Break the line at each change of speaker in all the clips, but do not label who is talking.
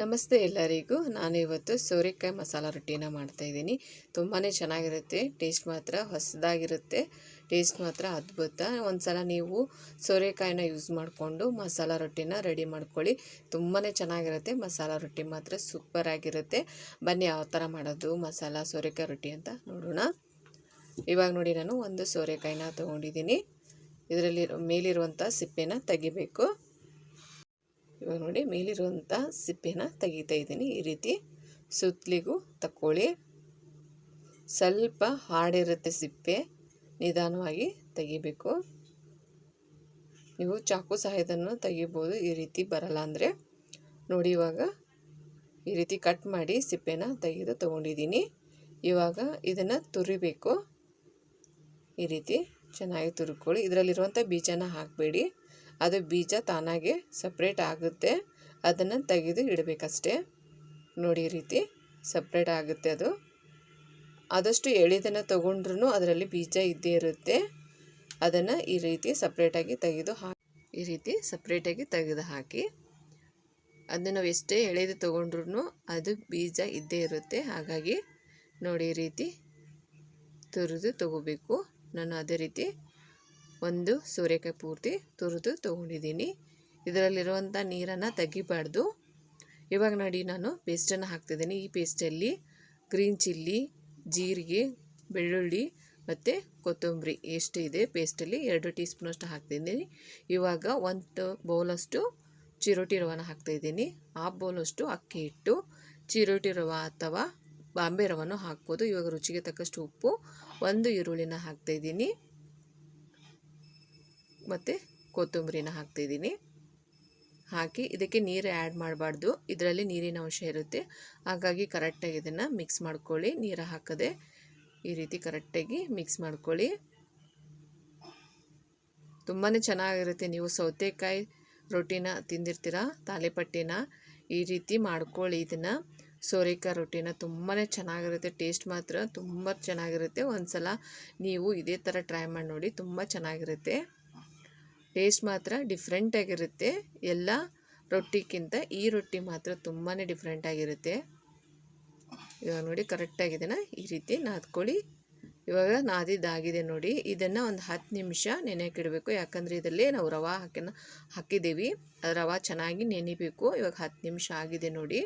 ನಮಸ್ತೆ ಎಲ್ಲರಿಗೂ. ನಾನು ಇವತ್ತು ಸೋರೆಕಾಯಿ ಮಸಾಲ ರೊಟ್ಟಿನ ಮಾಡ್ತಾಯಿದ್ದೀನಿ ತುಂಬಾ ಚೆನ್ನಾಗಿರುತ್ತೆ, ಟೇಸ್ಟ್ ಮಾತ್ರ ಹೊಸದಾಗಿರುತ್ತೆ, ಟೇಸ್ಟ್ ಮಾತ್ರ ಅದ್ಭುತ. ಒಂದು ಸಲ ನೀವು ಸೋರೆಕಾಯಿನ ಯೂಸ್ ಮಾಡಿಕೊಂಡು ಮಸಾಲ ರೊಟ್ಟಿನ ರೆಡಿ ಮಾಡ್ಕೊಳ್ಳಿ. ತುಂಬಾ ಚೆನ್ನಾಗಿರುತ್ತೆ, ಮಸಾಲ ರೊಟ್ಟಿ ಮಾತ್ರ ಸೂಪರಾಗಿರುತ್ತೆ. ಬನ್ನಿ ಯಾವ ಥರ ಮಾಡೋದು, ಮಸಾಲ, ಸೋರೆಕಾಯಿ ರೊಟ್ಟಿ ಅಂತ ನೋಡೋಣ. ಇವಾಗ ನೋಡಿ ನಾನು ಒಂದು ಸೋರೆಕಾಯಿನ ತೊಗೊಂಡಿದ್ದೀನಿ. ಇದರಲ್ಲಿ ಮೇಲಿರುವಂಥ ಸಿಪ್ಪೆನ ತೆಗಿಬೇಕು. ಇವಾಗ ನೋಡಿ ಮೇಲಿರುವಂಥ ಸಿಪ್ಪೆನ ತೆಗಿತಾ ಇದ್ದೀನಿ. ಈ ರೀತಿ ಸುತ್ತಲಿಗೂ ತಕ್ಕೊಳ್ಳಿ. ಸ್ವಲ್ಪ ಹಾಡಿರುತ್ತೆ ಸಿಪ್ಪೆ. ನಿಧಾನವಾಗಿ ತೆಗಿಬೇಕು. ನೀವು ಚಾಕು ಸಹಾಯದನ್ನು ತೆಗಿಬೋದು. ಈ ರೀತಿ ಬರಲ್ಲ ಅಂದರೆ. ನೋಡಿ ಇವಾಗ ಈ ರೀತಿ ಕಟ್ ಮಾಡಿ ಸಿಪ್ಪೆನ ತೆಗೆದು ತೊಗೊಂಡಿದ್ದೀನಿ. ಇವಾಗ ಇದನ್ನು ತುರಿಬೇಕು. ಈ ರೀತಿ ಚೆನ್ನಾಗಿ ತುರ್ಕೊಳ್ಳಿ. ಇದರಲ್ಲಿರುವಂಥ ಬೀಜನ ಹಾಕಬೇಡಿ. ಅದು ಬೀಜ ತಾನಾಗೆ ಸಪ್ರೇಟ್ ಆಗುತ್ತೆ. ಅದನ್ನು ತೆಗೆದು ಇಡಬೇಕಷ್ಟೇ. ನೋಡಿ ರೀತಿ ಸಪ್ರೇಟ್ ಆಗುತ್ತೆ ಅದು. ಆದಷ್ಟು ಎಳೆದನ್ನು ತೊಗೊಂಡ್ರೂ ಅದರಲ್ಲಿ ಬೀಜ ಇದ್ದೇ ಇರುತ್ತೆ. ಅದನ್ನು ಈ ರೀತಿ ಸಪ್ರೇಟಾಗಿ ತೆಗೆದು ಹಾಕಿ ಈ ರೀತಿ ಸಪ್ರೇಟಾಗಿ ತೆಗೆದು ಹಾಕಿ. ಅದನ್ನು ನಾವು ಎಷ್ಟೇ ಎಳೆದು ತೊಗೊಂಡ್ರು ಅದು ಬೀಜ ಇದ್ದೇ ಇರುತ್ತೆ. ಹಾಗಾಗಿ ನೋಡಿ ರೀತಿ ತುರಿದು ತಗೋಬೇಕು. ನಾನು ಅದೇ ರೀತಿ ಒಂದು ಸೋರೆಕಾಯಿ ಪೂರ್ತಿ ತುರಿದು ತೊಗೊಂಡಿದ್ದೀನಿ. ಇದರಲ್ಲಿರುವಂಥ ನೀರನ್ನು ತೆಗಿಬಾರ್ದು. ಇವಾಗ ನೋಡಿ, ನಾನು ಪೇಸ್ಟನ್ನು ಹಾಕ್ತಿದ್ದೀನಿ. ಈ ಪೇಸ್ಟಲ್ಲಿ ಗ್ರೀನ್ ಚಿಲ್ಲಿ, ಜೀರಿಗೆ, ಬೆಳ್ಳುಳ್ಳಿ ಮತ್ತು ಕೊತ್ತಂಬರಿ ಎಷ್ಟು ಇದೆ ಪೇಸ್ಟಲ್ಲಿ ಎರಡು ಟೀ ಸ್ಪೂನಷ್ಟು ಹಾಕ್ತಿದ್ದೀನಿ. ಇವಾಗ ಒಂದು ಬೌಲಷ್ಟು ಚಿರೋಟಿ ರವನ ಹಾಕ್ತಾಯಿದ್ದೀನಿ ಹಾಫ್ ಬೌಲಷ್ಟು ಅಕ್ಕಿ ಹಿಟ್ಟು, ಚಿರೋಟಿ ರವ ಅಥವಾ ಬಾಂಬೆ ರವನ್ನು ಹಾಕ್ಬೋದು. ಇವಾಗ ರುಚಿಗೆ ತಕ್ಕಷ್ಟು ಉಪ್ಪು, ಒಂದು ಈರುಳ್ಳಿನ ಹಾಕ್ತಾಯಿದ್ದೀನಿ ಮತ್ತು ಕೊತ್ತಂಬರಿನ ಹಾಕ್ತಿದ್ದೀನಿ. ಹಾಕಿ ಇದಕ್ಕೆ ನೀರು ಆ್ಯಡ್ ಮಾಡಬಾರ್ದು. ಇದರಲ್ಲಿ ನೀರಿನ ಅಂಶ ಇರುತ್ತೆ. ಹಾಗಾಗಿ ಕರೆಕ್ಟಾಗಿ ಇದನ್ನು ಮಿಕ್ಸ್ ಮಾಡ್ಕೊಳ್ಳಿ. ನೀರು ಹಾಕದೆ ಈ ರೀತಿ ಕರೆಕ್ಟಾಗಿ ಮಿಕ್ಸ್ ಮಾಡ್ಕೊಳ್ಳಿ. ತುಂಬಾ ಚೆನ್ನಾಗಿರುತ್ತೆ. ನೀವು ಸೌತೆಕಾಯಿ ರೊಟ್ಟಿನ ತಿಂದಿರ್ತೀರ? ತಾಲಿಪಟ್ಟಿನ ಈ ರೀತಿ ಮಾಡ್ಕೊಳ್ಳಿ ಇದನ್ನು. ಸೋರೆಕಾಯಿ ರೊಟ್ಟಿನ ತುಂಬಾ ಚೆನ್ನಾಗಿರುತ್ತೆ. ಟೇಸ್ಟ್ ಮಾತ್ರ ತುಂಬ ಚೆನ್ನಾಗಿರುತ್ತೆ. ಒಂದು ಸಲ ನೀವು ಇದೇ ಥರ ಟ್ರೈ ಮಾಡಿ ನೋಡಿ, ತುಂಬ ಚೆನ್ನಾಗಿರುತ್ತೆ. ಟೇಸ್ಟ್ ಮಾತ್ರ ಡಿಫ್ರೆಂಟಾಗಿರುತ್ತೆ ಎಲ್ಲ ರೊಟ್ಟಿಗಿಂತ ಈ ರೊಟ್ಟಿ ಮಾತ್ರ ತುಂಬಾ ಡಿಫ್ರೆಂಟಾಗಿರುತ್ತೆ ಇವಾಗ ನೋಡಿ ಕರೆಕ್ಟಾಗಿದೆನ ಈ ರೀತಿ ನಾದ್ಕೊಳ್ಳಿ. ಇವಾಗ ನಾದಿದ್ದಾಗಿದೆ ನೋಡಿ. ಇದನ್ನು ಒಂದು ಹತ್ತು ನಿಮಿಷ ನೆನೆಯಕ್ಕಿಡಬೇಕು ಯಾಕಂದರೆ ಇದರಲ್ಲಿ ನಾವು ರವೆ ಹಾಕಿನ ಹಾಕಿದ್ದೀವಿ. ರವೆ ಚೆನ್ನಾಗಿ ನೆನಿಬೇಕು. ಇವಾಗ ಹತ್ತು ನಿಮಿಷ ಆಗಿದೆ ನೋಡಿ.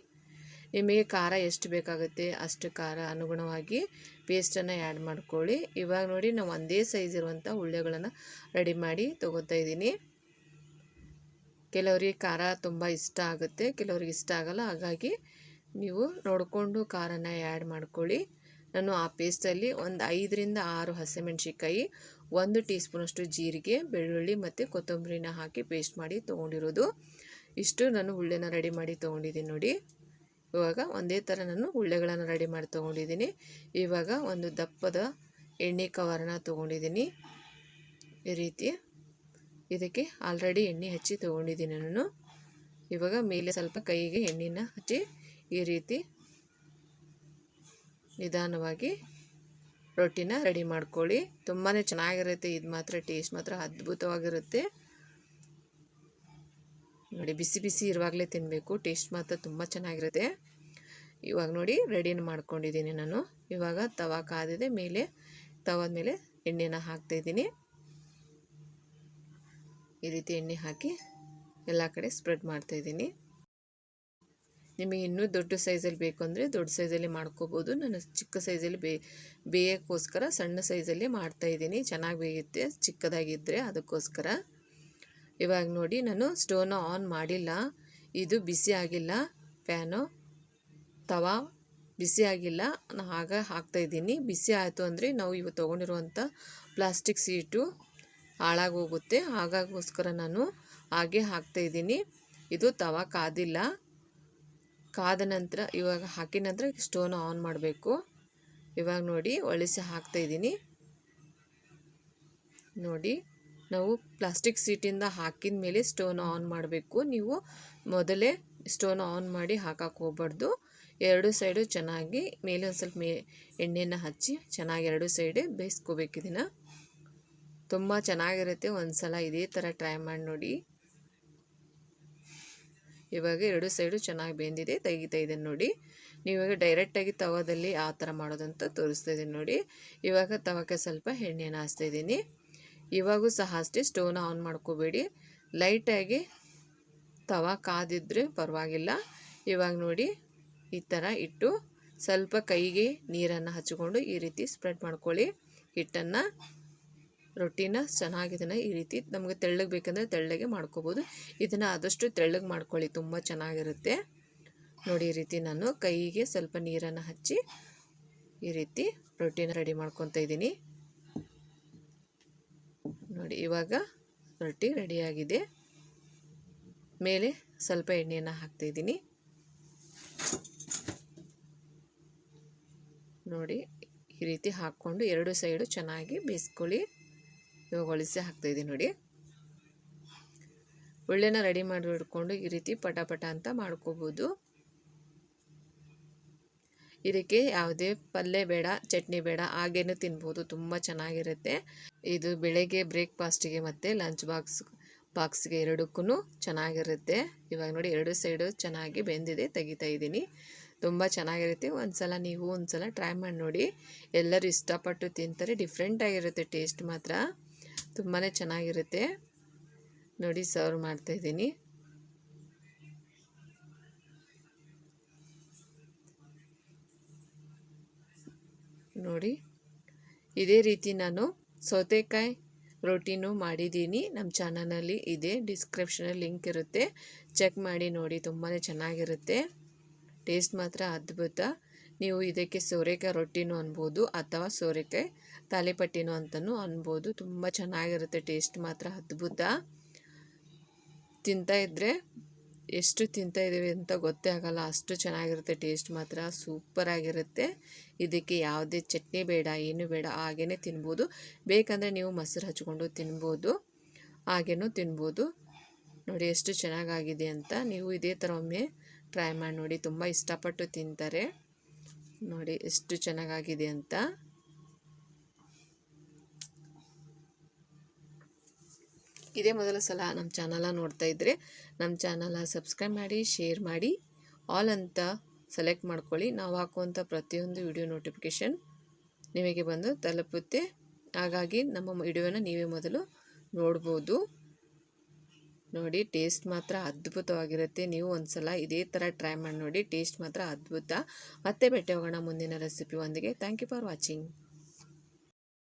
ನಿಮಗೆ ಖಾರ ಎಷ್ಟು ಬೇಕಾಗುತ್ತೆ ಅಷ್ಟು ಖಾರ ಅನುಗುಣವಾಗಿ ಪೇಸ್ಟನ್ನು ಆ್ಯಡ್ ಮಾಡ್ಕೊಳ್ಳಿ. ಇವಾಗ ನೋಡಿ ನಾವು ಒಂದೇ ಸೈಜ್ ಇರುವಂಥ ಉಳ್ಳೆಗಳನ್ನು ರೆಡಿ ಮಾಡಿ ತೊಗೋತಾ ಇದ್ದೀನಿ. ಕೆಲವರಿಗೆ ಖಾರ ತುಂಬ ಇಷ್ಟ ಆಗುತ್ತೆ, ಕೆಲವ್ರಿಗೆ ಇಷ್ಟ ಆಗಲ್ಲ, ಹಾಗಾಗಿ ನೀವು ನೋಡಿಕೊಂಡು ಖಾರನ ಆ್ಯಡ್ ಮಾಡ್ಕೊಳ್ಳಿ. ನಾನು ಆ ಪೇಸ್ಟಲ್ಲಿ ಒಂದು ಐದರಿಂದ ಆರು ಹಸಿಮೆಣ್ಸಿಕಾಯಿ ಒಂದು ಟೀ ಸ್ಪೂನಷ್ಟು ಜೀರಿಗೆ, ಬೆಳ್ಳುಳ್ಳಿ ಮತ್ತು ಕೊತ್ತಂಬರಿನ ಹಾಕಿ ಪೇಸ್ಟ್ ಮಾಡಿ ತೊಗೊಂಡಿರೋದು. ಇಷ್ಟು ನಾನು ಉಳ್ಳೆನ ರೆಡಿ ಮಾಡಿ ತೊಗೊಂಡಿದ್ದೀನಿ ನೋಡಿ. ಇವಾಗ ಒಂದೇ ಥರ ನಾನು ಉಳ್ಳೆಗಳನ್ನು ರೆಡಿ ಮಾಡಿ ತೊಗೊಂಡಿದ್ದೀನಿ. ಇವಾಗ ಒಂದು ದಪ್ಪದ ಎಣ್ಣೆ ಕವರನ್ನ ತೊಗೊಂಡಿದ್ದೀನಿ. ಈ ರೀತಿ ಇದಕ್ಕೆ ಆಲ್ರೆಡಿ ಎಣ್ಣೆ ಹಚ್ಚಿ ತೊಗೊಂಡಿದ್ದೀನಿ ನಾನು. ಇವಾಗ ಮೇಲೆ ಸ್ವಲ್ಪ ಕೈಗೆ ಎಣ್ಣೆನ ಹಚ್ಚಿ ಈ ರೀತಿ ನಿಧಾನವಾಗಿ ರೊಟ್ಟಿನ ರೆಡಿ ಮಾಡ್ಕೊಳ್ಳಿ. ತುಂಬಾ ಚೆನ್ನಾಗಿರುತ್ತೆ, ಇದು ಮಾತ್ರ ಟೇಸ್ಟ್ ಮಾತ್ರ ಅದ್ಭುತವಾಗಿರುತ್ತೆ. ನೋಡಿ, ಬಿಸಿ ಬಿಸಿ ಇರುವಾಗಲೇ ತಿನ್ನಬೇಕು ಟೇಸ್ಟ್ ಮಾತ್ರ ತುಂಬ ಚೆನ್ನಾಗಿರುತ್ತೆ. ಇವಾಗ ನೋಡಿ, ರೆಡಿನ ಮಾಡ್ಕೊಂಡಿದ್ದೀನಿ ನಾನು. ಇವಾಗ ತವಾ ಕಾದಿದೆ, ಮೇಲೆ ತವಾದ ಮೇಲೆ ಎಣ್ಣೆನ ಹಾಕ್ತಾಯಿದ್ದೀನಿ ಈ ರೀತಿ ಎಣ್ಣೆ ಹಾಕಿ ಎಲ್ಲ ಕಡೆ ಸ್ಪ್ರೆಡ್ ಮಾಡ್ತಾಯಿದ್ದೀನಿ ನಿಮಗೆ ಇನ್ನೂ ದೊಡ್ಡ ಸೈಜಲ್ಲಿ ಬೇಕು ಅಂದರೆ ದೊಡ್ಡ ಸೈಜಲ್ಲಿ ಮಾಡ್ಕೋಬೋದು. ನಾನು ಚಿಕ್ಕ ಸೈಜಲ್ಲಿ ಬೇ, ಬೇಯೋಕ್ಕೋಸ್ಕರ ಸಣ್ಣ ಸೈಜಲ್ಲಿ ಮಾಡ್ತಾಯಿದ್ದೀನಿ ಚೆನ್ನಾಗಿ ಬೇಯುತ್ತೆ ಚಿಕ್ಕದಾಗಿದ್ದರೆ ಅದಕ್ಕೋಸ್ಕರ. ಇವಾಗ ನೋಡಿ ನಾನು ಸ್ಟೋವ್ನ ಆನ್ ಮಾಡಿಲ್ಲ. ಇದು ಬಿಸಿ ಆಗಿಲ್ಲ. ಫ್ಯಾನು ತವಾ ಬಿಸಿ ಆಗಿಲ್ಲ. ನಾನು ಆಗ ಹಾಕ್ತಾಯಿದ್ದೀನಿ ಬಿಸಿ ಆಯಿತು ಅಂದರೆ ನಾವು ಇವು ತೊಗೊಂಡಿರುವಂಥ ಪ್ಲಾಸ್ಟಿಕ್ ಸೀಟು ಹಾಳಾಗೋಗುತ್ತೆ. ಹಾಗಾಗೋಸ್ಕರ ನಾನು ಹಾಗೆ ಹಾಕ್ತಾಯಿದ್ದೀನಿ ಇದು ತವಾ ಕಾದಿಲ್ಲ. ಕಾದ ನಂತರ, ಇವಾಗ ಹಾಕಿದ ನಂತರ ಸ್ಟೋವ್ನ ಆನ್ ಮಾಡಬೇಕು. ಇವಾಗ ನೋಡಿ ಒಳಿಸಿ ಹಾಕ್ತಾಯಿದ್ದೀನಿ ನೋಡಿ. ನಾವು ಪ್ಲಾಸ್ಟಿಕ್ ಸೀಟಿಂದ ಹಾಕಿದ ಮೇಲೆ ಸ್ಟೋನ್ ಆನ್ ಮಾಡಬೇಕು. ನೀವು ಮೊದಲೇ ಸ್ಟೋನ್ ಆನ್ ಮಾಡಿ ಹಾಕಕ್ಕೆ ಹೋಗ್ಬಾರ್ದು. ಎರಡು ಸೈಡು ಚೆನ್ನಾಗಿ ಮೇಲೆ ಒಂದು ಸ್ವಲ್ಪ ಮೇ ಎಣ್ಣೆನ ಹಚ್ಚಿ ಚೆನ್ನಾಗಿ ಎರಡು ಸೈಡ್ ಬೇಯಿಸ್ಕೋಬೇಕು ಇದನ್ನು. ತುಂಬ ಚೆನ್ನಾಗಿರುತ್ತೆ ಒಂದು ಸಲ ಇದೇ ಥರ ಟ್ರೈ ಮಾಡಿ ನೋಡಿ. ಇವಾಗ ಎರಡು ಸೈಡು ಚೆನ್ನಾಗಿ ಬೆಂದಿದೆ, ತೆಗಿತಾ ಇದ್ದೀನಿ ನೋಡಿ. ನೀವಾಗ ಡೈರೆಕ್ಟಾಗಿ ತವದಲ್ಲಿ ಆ ಥರ ಮಾಡೋದಂತ ತೋರಿಸ್ತಾ ಇದ್ದೀನಿ ನೋಡಿ. ಇವಾಗ ತವಕ್ಕೆ ಸ್ವಲ್ಪ ಎಣ್ಣೆನ ಹಾಸ್ತಾ ಇದ್ದೀನಿ. ಇವಾಗೂ ಸಹ ಅಷ್ಟೇ ಸ್ಟೋವ್ನ ಆನ್ ಮಾಡ್ಕೋಬೇಡಿ. ಲೈಟಾಗಿ ತವ ಕಾದಿದ್ರೆ ಪರವಾಗಿಲ್ಲ. ಇವಾಗ ನೋಡಿ ಈ ಥರ ಇಟ್ಟು ಸ್ವಲ್ಪ ಕೈಗೆ ನೀರನ್ನು ಹಚ್ಕೊಂಡು ಈ ರೀತಿ ಸ್ಪ್ರೆಡ್ ಮಾಡ್ಕೊಳ್ಳಿ. ಹಿಟ್ಟನ್ನು, ರೊಟ್ಟಿನ ಚೆನ್ನಾಗಿ ಇದನ್ನು ಈ ರೀತಿ ನಮಗೆ ತೆಳ್ಳಗೆ ಬೇಕಂದರೆ ತೆಳ್ಳಗೆ ಮಾಡ್ಕೋಬೋದು. ಇದನ್ನು ಆದಷ್ಟು ತೆಳ್ಳಗೆ ಮಾಡ್ಕೊಳ್ಳಿ, ತುಂಬ ಚೆನ್ನಾಗಿರುತ್ತೆ. ನೋಡಿ ಈ ರೀತಿ ನಾನು ಕೈಗೆ ಸ್ವಲ್ಪ ನೀರನ್ನು ಹಚ್ಚಿ ಈ ರೀತಿ ರೊಟ್ಟಿನ ರೆಡಿ ಮಾಡ್ಕೊತ ಇದ್ದೀನಿ. ನೋಡಿ, ಇವಾಗ ರೊಟ್ಟಿ ರೆಡಿಯಾಗಿದೆ. ಮೇಲೆ ಸ್ವಲ್ಪ ಎಣ್ಣೆಯನ್ನು ಹಾಕ್ತಾಯಿದ್ದೀನಿ ನೋಡಿ, ಈ ರೀತಿ ಹಾಕ್ಕೊಂಡು ಎರಡು ಸೈಡು ಚೆನ್ನಾಗಿ ಬೇಯಿಸ್ಕೊಳ್ಳಿ. ಇವಾಗ ಒಳಿಸಿ ಹಾಕ್ತಾಯಿದ್ದೀನಿ ನೋಡಿ. ಒಳ್ಳೆನ ರೆಡಿ ಮಾಡಿ ಇಟ್ಕೊಂಡು ಈ ರೀತಿ ಪಟ ಪಟ ಅಂತ ಮಾಡ್ಕೋಬೋದು. ಇದಕ್ಕೆ ಯಾವುದೇ ಪಲ್ಯ ಬೇಡ, ಚಟ್ನಿ ಬೇಡ, ಹಾಗೇನೂ ತಿನ್ಬೋದು. ತುಂಬ ಚೆನ್ನಾಗಿರುತ್ತೆ. ಇದು ಬೆಳಗ್ಗೆ ಬ್ರೇಕ್ಫಾಸ್ಟಿಗೆ ಮತ್ತು ಲಂಚ್ ಬಾಕ್ಸ್ ಬಾಕ್ಸ್ಗೆ ಎರಡಕ್ಕೂ ಚೆನ್ನಾಗಿರುತ್ತೆ. ಇವಾಗ ನೋಡಿ ಎರಡು ಸೈಡು ಚೆನ್ನಾಗಿ ಬೆಂದಿದೆ, ತೆಗಿತಾ ಇದ್ದೀನಿ. ತುಂಬ ಚೆನ್ನಾಗಿರುತ್ತೆ. ಒಂದು ಸಲ ನೀವು ಒಂದು ಸಲ ಟ್ರೈ ಮಾಡಿ ನೋಡಿ. ಎಲ್ಲರೂ ಇಷ್ಟಪಟ್ಟು ತಿಂತಾರೆ. ಡಿಫ್ರೆಂಟಾಗಿರುತ್ತೆ ಟೇಸ್ಟ್ ಮಾತ್ರ. ತುಂಬಾ ಚೆನ್ನಾಗಿರುತ್ತೆ. ನೋಡಿ ಸರ್ವ್ ಮಾಡ್ತಾಯಿದ್ದೀನಿ ನೋಡಿ. ಇದೇ ರೀತಿ ನಾನು ಸೌತೆಕಾಯಿ ರೋಟಿನೂ ಮಾಡಿದ್ದೀನಿ. ನಮ್ಮ ಚಾನಲಲ್ಲಿ ಇದೆ, ಡಿಸ್ಕ್ರಿಪ್ಷನಲ್ಲಿ ಲಿಂಕ್ ಇರುತ್ತೆ. ಚೆಕ್ ಮಾಡಿ ನೋಡಿ ತುಂಬಾ ಚೆನ್ನಾಗಿರುತ್ತೆ. ಟೇಸ್ಟ್ ಮಾತ್ರ ಅದ್ಭುತ. ನೀವು ಇದಕ್ಕೆ ಸೋರೆಕಾಯಿ ರೊಟ್ಟಿನೂ ಅನ್ಬೋದು ಅಥವಾ ಸೋರೆಕಾಯಿ ತಾಲಿಪಟ್ಟಿನೂ ಅಂತಲೂ ಅನ್ಬೋದು. ತುಂಬ ಚೆನ್ನಾಗಿರುತ್ತೆ, ಟೇಸ್ಟ್ ಮಾತ್ರ ಅದ್ಭುತ. ತಿಂತಾಯಿದ್ರೆ ಎಷ್ಟು ತಿಂತಾ ಇದ್ದೀವಿ ಅಂತ ಗೊತ್ತೇ ಆಗಲ್ಲ. ಅಷ್ಟು ಚೆನ್ನಾಗಿರುತ್ತೆ, ಟೇಸ್ಟ್ ಮಾತ್ರ. ಸೂಪರಾಗಿರುತ್ತೆ. ಇದಕ್ಕೆ ಯಾವುದೇ ಚಟ್ನಿ ಬೇಡ, ಏನು ಬೇಡ ಹಾಗೇ ತಿನ್ಬೋದು. ಬೇಕಂದರೆ ನೀವು ಮೊಸರು ಹಚ್ಕೊಂಡು ತಿನ್ಬೋದು, ಹಾಗೇನೂ ತಿನ್ಬೋದು. ನೋಡಿ ಎಷ್ಟು ಚೆನ್ನಾಗಾಗಿದೆ ಅಂತ. ನೀವು ಇದೇ ಥರ ಒಮ್ಮೆ ಟ್ರೈ ಮಾಡಿ ನೋಡಿ. ತುಂಬ ಇಷ್ಟಪಟ್ಟು ತಿಂತಾರೆ. ನೋಡಿ ಎಷ್ಟು ಚೆನ್ನಾಗಾಗಿದೆ ಅಂತ. ಇದೇ ಮೊದಲ ಸಲ ನಮ್ಮ ಚಾನಲ ನೋಡ್ತಾ ಇದ್ದರೆ ನಮ್ಮ ಚಾನಲ ಸಬ್ಸ್ಕ್ರೈಬ್ ಮಾಡಿ, ಶೇರ್ ಮಾಡಿ, ಆಲ್ ಅಂತ ಸೆಲೆಕ್ಟ್ ಮಾಡ್ಕೊಳ್ಳಿ. ನಾವು ಹಾಕುವಂಥ ಪ್ರತಿಯೊಂದು ವಿಡಿಯೋ ನೋಟಿಫಿಕೇಷನ್ ನಿಮಗೆ ಬಂದು ತಲುಪುತ್ತೆ. ಹಾಗಾಗಿ ನಮ್ಮ ವಿಡಿಯೋನ ನೀವೇ ಮೊದಲು ನೋಡ್ಬೋದು. ನೋಡಿ, ಟೇಸ್ಟ್ ಮಾತ್ರ ಅದ್ಭುತವಾಗಿರುತ್ತೆ. ನೀವು ಒಂದು ಸಲ ಇದೇ ಥರ ಟ್ರೈ ಮಾಡಿ ನೋಡಿ, ಟೇಸ್ಟ್ ಮಾತ್ರ ಅದ್ಭುತ. ಮತ್ತೆ ಭೇಟಿ ಹೋಗೋಣ ಮುಂದಿನ ರೆಸಿಪಿ ಒಂದಿಗೆ. Thank you for watching